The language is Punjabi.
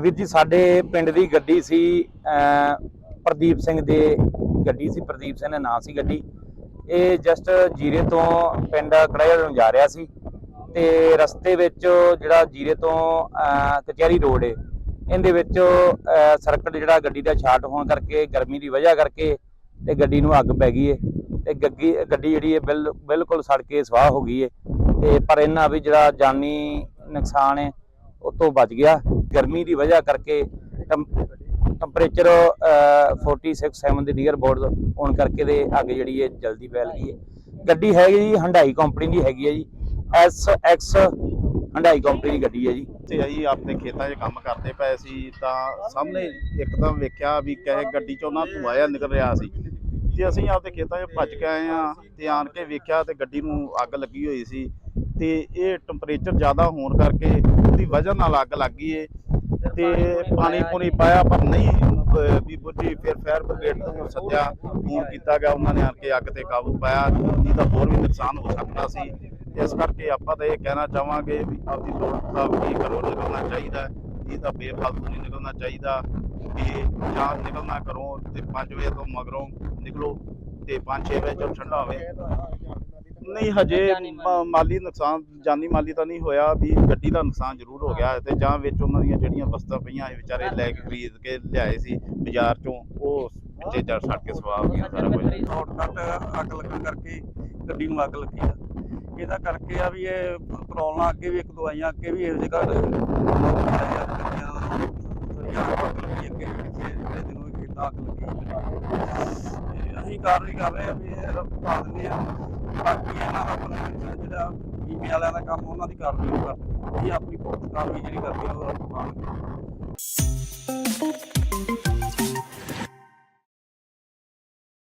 ਵੀਰ ਜੀ, ਸਾਡੇ ਪਿੰਡ ਦੀ ਗੱਡੀ ਸੀ ਪ੍ਰਦੀਪ ਸਿੰਘ ਦੇ ਗੱਡੀ ਸੀ, ਪ੍ਰਦੀਪ ਸਿੰਘ ਦਾ ਨਾਂ ਸੀ ਗੱਡੀ। ਇਹ ਜਸਟ ਜੀਰੇ ਤੋਂ ਪਿੰਡ ਕੜਾਇਆ ਨੂੰ ਜਾ ਰਿਹਾ ਸੀ ਤੇ ਰਸਤੇ ਵਿੱਚ ਜਿਹੜਾ ਜੀਰੇ ਤੋਂ ਕਚਹਿਰੀ ਰੋਡ ਏ, ਇਹਦੇ ਵਿੱਚ ਸਰਕਟ ਜਿਹੜਾ ਗੱਡੀ ਦਾ ਸ਼ਾਰਟ ਹੋਣ ਕਰਕੇ, ਗਰਮੀ ਦੀ ਵਜ੍ਹਾ ਕਰਕੇ ਤੇ ਗੱਡੀ ਨੂੰ ਅੱਗ ਪੈ ਗਈ ਏ। ਤੇ ਗੱਗੀ, ਗੱਡੀ ਜਿਹੜੀ ਹੈ ਬਿਲ- ਬਿਲਕੁਲ ਸੜ ਕੇ ਸਵਾਹ ਹੋ ਗਈ ਏ। ਤੇ ਪਰ ਇਹਨਾਂ ਵੀ ਜਿਹੜਾ ਜਾਨੀ ਨੁਕਸਾਨ ਹੈ ਉਹ ਤੋਂ ਬਚ ਗਿਆ। ਗਰਮੀ ਦੀ ਵਜ੍ਹਾ ਕਰਕੇ ਟੈਂਪਰੇਚਰ 46 7 ਦੇ ਨੀਅਰ ਬੋਰਡ ਹੋਣ ਕਰਕੇ ਦੇ ਅੱਗ ਜਿਹੜੀ ਹੈ ਜਲਦੀ ਫੈਲ ਗਈ ਹੈ। ਗੱਡੀ ਹੈਗੀ ਜੀ ਹੰਡਾਈ ਕੰਪਨੀ ਦੀ ਹੈਗੀ ਹੈ ਜੀ। ਐਸ ਐਕਸ ਹੰਡਾਈ ਕੰਪਨੀ ਦੀ ਗੱਡੀ ਹੈ ਜੀ। ਤੇ ਅਸੀਂ ਆਪਣੇ ਖੇਤਾਂ 'ਚ ਕੰਮ ਕਰਦੇ ਪਏ ਸੀ ਤਾਂ ਸਾਹਮਣੇ ਇੱਕਦਮ ਵੇਖਿਆ ਵੀ ਕਹੇ ਗੱਡੀ 'ਚੋਂ ਨਾ ਧੂੰਆਂ ਜਿਹਾ ਨਿਕਲ ਰਿਹਾ ਸੀ। ਤੇ ਅਸੀਂ ਆਪਦੇ ਖੇਤਾਂ 'ਚ ਭੱਜ ਕੇ ਆਏ ਆ ਤੇ ਆਣ ਕੇ ਵੇਖਿਆ ਤੇ ਗੱਡੀ ਨੂੰ ਅੱਗ ਲੱਗੀ ਹੋਈ ਸੀ। ਤੇ ਇਹ ਟੈਂਪਰੇਚਰ ਜ਼ਿਆਦਾ ਹੋਣ ਕਰਕੇ ਉਹਦੀ ਵਜ੍ਹਾ ਨਾਲ ਅੱਗ ਲੱਗ ਗਈ ਏ। ਤੇ ਪਾਣੀ ਪੂਣੀ ਪਾਇਆ ਪਰ ਨਹੀਂ ਵੀ ਬੁੱਝੀ, ਫਿਰ ਫਾਇਰ ਬ੍ਰਿਗੇਡ ਨੂੰ ਸੱਦਿਆ, ਫੋਨ ਕੀਤਾ ਗਿਆ, ਉਹਨਾਂ ਨੇ ਆਣ ਕੇ ਅੱਗ ਤੇ ਕਾਬੂ ਪਾਇਆ। ਨਹੀਂ ਤਾਂ ਹੋਰ ਵੀ ਨੁਕਸਾਨ ਹੋ ਸਕਦਾ ਸੀ। ਇਸ ਕਰਕੇ ਆਪਾਂ ਤਾਂ ਇਹ ਕਹਿਣਾ ਚਾਹਾਂਗੇ ਵੀ ਆਪਦੀ ਲੋੜ ਮੁਤਾਬਕ ਹੀ ਘਰੋਂ ਨਿਕਲਣਾ ਚਾਹੀਦਾ ਹੈ। ਨਹੀਂ ਤਾਂ ਬੇਫਾਲਤੂ ਨਹੀਂ ਨਿਕਲਣਾ ਚਾਹੀਦਾ। ਕਿ ਜਾਂ ਨਿਕਲਣਾ ਕਰੋ ਤੇ 5 ਵਜੇ ਤੋਂ ਮਗਰੋਂ ਨਿਕਲੋ ਤੇ 5-6 ਵਜੇ ਜਦੋਂ ਠੰਡਾ ਹੋਵੇ। ਨਹੀਂ ਹਜੇ ਮਾ- ਮਾਲੀ ਨੁਕਸਾਨ ਜਾਨੀ ਮਾਲੀ ਤਾਂ ਨਹੀਂ ਹੋਇਆ ਵੀ ਗੱਡੀ ਦਾ ਨੁਕਸਾਨ ਜ਼ਰੂਰ ਹੋ ਗਿਆ ਤੇ ਜਾਂ ਵਿੱਚ ਉਹਨਾਂ ਦੀਆਂ ਜਿਹੜੀਆਂ ਵਸਤਾਂ ਪਈਆਂ ਇਹ ਵਿਚਾਰੇ ਲੈ ਕੇ ਖਰੀਦ ਕੇ ਲਿਆਏ ਸੀ ਬਾਜ਼ਾਰ ਚੋਂ ਉਹ ਵਿੱਚੇ ਜੜ ਸੜ ਕੇ ਸਵਾਹ ਹੋ ਗਿਆ ਸਾਰਾ ਕੁਝ ਸ਼ਾਰਟਕਟ ਅੱਗ ਲੱਗਣ ਕਰਕੇ ਗੱਡੀ ਨੂੰ ਅੱਗ ਲੱਗੀ ਆ। ਇਹਦਾ ਕਰਕੇ ਆ ਵੀ ਇਹ ਪ੍ਰੋਬਲਮ ਅੱਗੇ ਵੀ ਇੱਕ ਦੋ ਆਈਆਂ ਅੱਗੇ ਵੀ ਇਹੋ ਜਿਹੇ ਘਰ ਅੱਗੇ ਲੱਗੀ ਤੇ ਅਸੀਂ ਕਾਰਵਾਈ ਕਰ ਰਹੇ ਆ ਵੀ ਇਹ ਰਫਤਾ ਦਿੰਦੇ ਆ। ਬਾਕੀ ਇਹਨਾਂ ਦਾ ਆਪਣਾ ਜਿਹੜਾ ਬੀਮੇ ਵਾਲਿਆਂ ਦਾ ਕੰਮ ਉਹਨਾਂ ਦੀ ਕਾਰਵਾਈ ਕਰਦੇ ਇਹ ਆਪਣੀ ਪੁਖਤ ਕਾਰਵਾਈ ਜਿਹੜੀ ਕਰਦੀ ਆ, ਉਹ ਪਾਉਣਗੇ